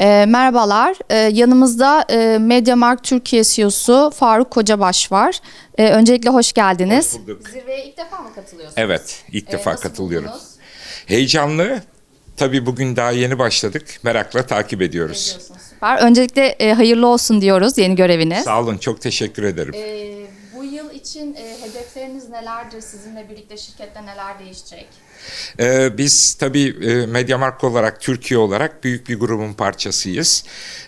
E, merhabalar, e, yanımızda e, Mediamarkt Türkiye CEO'su Faruk Kocabaş var. E, öncelikle hoş geldiniz. Hoş bulduk. Zirveye ilk defa mı katılıyorsunuz? Evet, ilk E, defa nasıl katılıyorum. buldunuz? Heyecanlı. Tabii bugün daha yeni başladık. Merakla takip ediyoruz. Ediyorsunuz, Süper. Öncelikle e, hayırlı olsun diyoruz yeni göreviniz. Sağ olun, çok teşekkür ederim. E, yıl için e, hedefleriniz nelerdir? Sizinle birlikte şirkette neler değişecek? Ee, biz tabii e, Mediamarkt olarak, Türkiye olarak büyük bir grubun parçasıyız.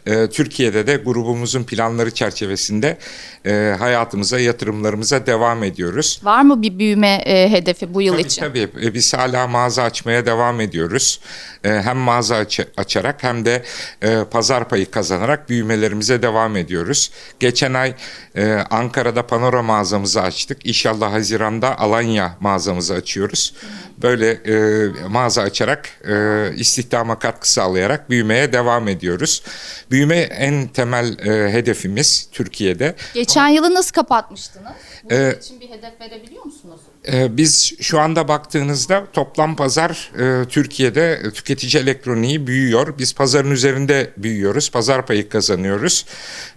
Ee, Türkiye'de de grubumuzun planları çerçevesinde e, hayatımıza, yatırımlarımıza devam ediyoruz. Var mı bir büyüme e, hedefi bu yıl Tabii için? tabii. E, Biz hala mağaza açmaya devam ediyoruz. E, Hem mağaza aç- açarak hem de e, pazar payı kazanarak büyümelerimize devam ediyoruz. Geçen ay e, Ankara'da Panora mağazamızı açtık. İnşallah Haziran'da Alanya mağazamızı açıyoruz. Böyle e, mağaza açarak e, istihdama katkı sağlayarak büyümeye devam ediyoruz. Büyüme en temel e, hedefimiz Türkiye'de. Geçen yılı nasıl kapatmıştınız? Bu yıl E, için bir hedef verebiliyor musunuz? Ee, Biz şu anda baktığınızda toplam pazar e, Türkiye'de tüketici elektroniği büyüyor. Biz pazarın üzerinde büyüyoruz. Pazar payı kazanıyoruz.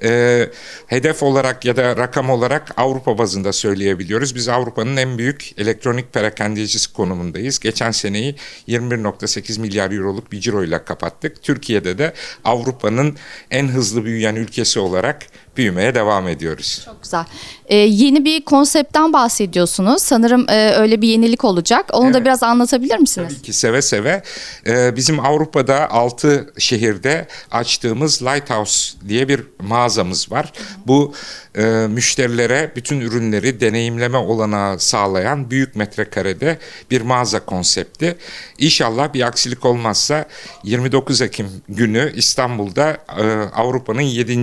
Ee, hedef olarak ya da rakam olarak Avrupa bazında söyleyebiliyoruz. Biz Avrupa'nın en büyük elektronik perakendecisi konumundayız. Geçen seneyi 21.8 milyar euroluk bir ciroyla kapattık. Türkiye'de de Avrupa'nın en hızlı büyüyen ülkesi olarak büyümeye devam ediyoruz. Çok güzel. Ee, yeni bir konseptten bahsediyorsunuz. Sanırım e, öyle bir yenilik olacak. Onu da Evet. biraz anlatabilir misiniz? Tabii ki seve seve. Ee, bizim Avrupa'da 6 şehirde açtığımız Lighthouse diye bir mağazamız var. Bu e, müşterilere bütün ürünleri deneyimleme olanağı sağlayan büyük metrekarede bir mağaza konsepti. İnşallah bir aksilik olmazsa 29 Ekim günü İstanbul'da e, Avrupa'nın 7.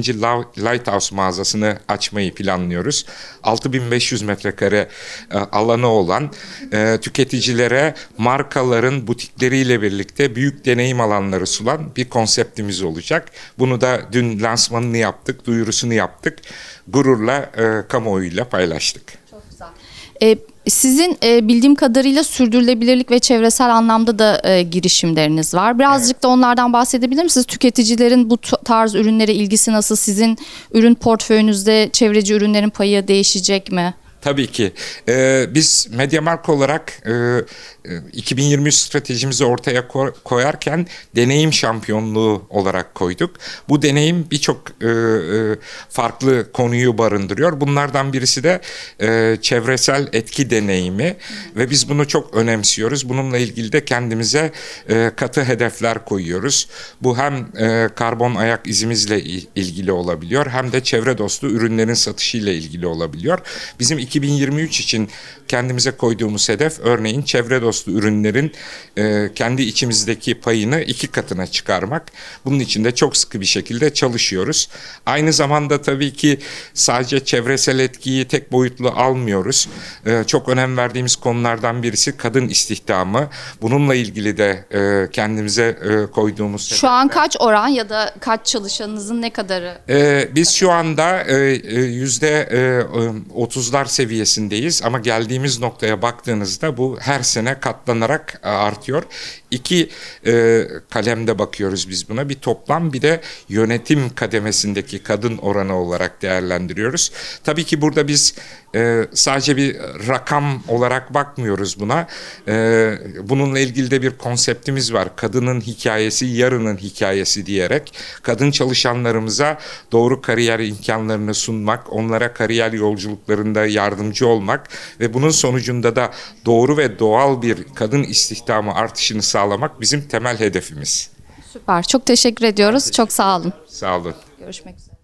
Lighthouse mağazasını açmayı planlıyoruz. 6500 metrekare e, alanı olan e, tüketicilere markaların butikleriyle birlikte büyük deneyim alanları sunan bir konseptimiz olacak. Bunu da dün lansmanını yaptık, duyurusunu yaptık. Gururla e, kamuoyuyla paylaştık. Ee, sizin e, bildiğim kadarıyla sürdürülebilirlik ve çevresel anlamda da e, girişimleriniz var. Birazcık da onlardan bahsedebilir misiniz? Tüketicilerin bu tarz ürünlere ilgisi nasıl? Sizin ürün portföyünüzde çevreci ürünlerin payı değişecek mi? Tabii ki. Ee, biz Mediamarkt olarak e, e, 2023 stratejimizi ortaya ko- koyarken deneyim şampiyonluğu olarak koyduk. Bu deneyim birçok e, e, farklı konuyu barındırıyor. Bunlardan birisi de e, çevresel etki deneyimi ve biz bunu çok önemsiyoruz. Bununla ilgili de kendimize e, katı hedefler koyuyoruz. Bu hem e, karbon ayak izimizle il- ilgili olabiliyor hem de çevre dostu ürünlerin satışıyla ilgili olabiliyor. Bizim 2023 için kendimize koyduğumuz hedef örneğin çevre dostu ürünlerin e, kendi içimizdeki payını iki katına çıkarmak. Bunun için de çok sıkı bir şekilde çalışıyoruz. Aynı zamanda tabii ki sadece çevresel etkiyi tek boyutlu almıyoruz. E, çok önem verdiğimiz konulardan birisi kadın istihdamı. Bununla ilgili de e, kendimize e, koyduğumuz Şu an kaç oran ya da kaç çalışanınızın ne kadarı? ee, biz şu anda e, e, yüzde e, e, 30'lar seviyesindeyiz ama geldiğimiz noktaya baktığınızda bu her sene katlanarak e, artıyor. İki e, kalemde bakıyoruz biz buna. Bir toplam bir de yönetim kademesindeki kadın oranı olarak değerlendiriyoruz. Tabii ki burada biz e, sadece bir rakam olarak bakmıyoruz buna. E, bununla ilgili de bir konseptimiz var. Kadının hikayesi yarının hikayesi diyerek kadın çalışanlarımıza doğru kariyer imkanlarını sunmak, onlara kariyer yolculuklarında yardımcı olmak ve bunun sonucunda da doğru ve doğal bir kadın istihdamı artışını sağlamak bizim temel hedefimiz. Süper. Çok teşekkür ediyoruz. Çok sağ olun. Sağ olun. Görüşmek üzere.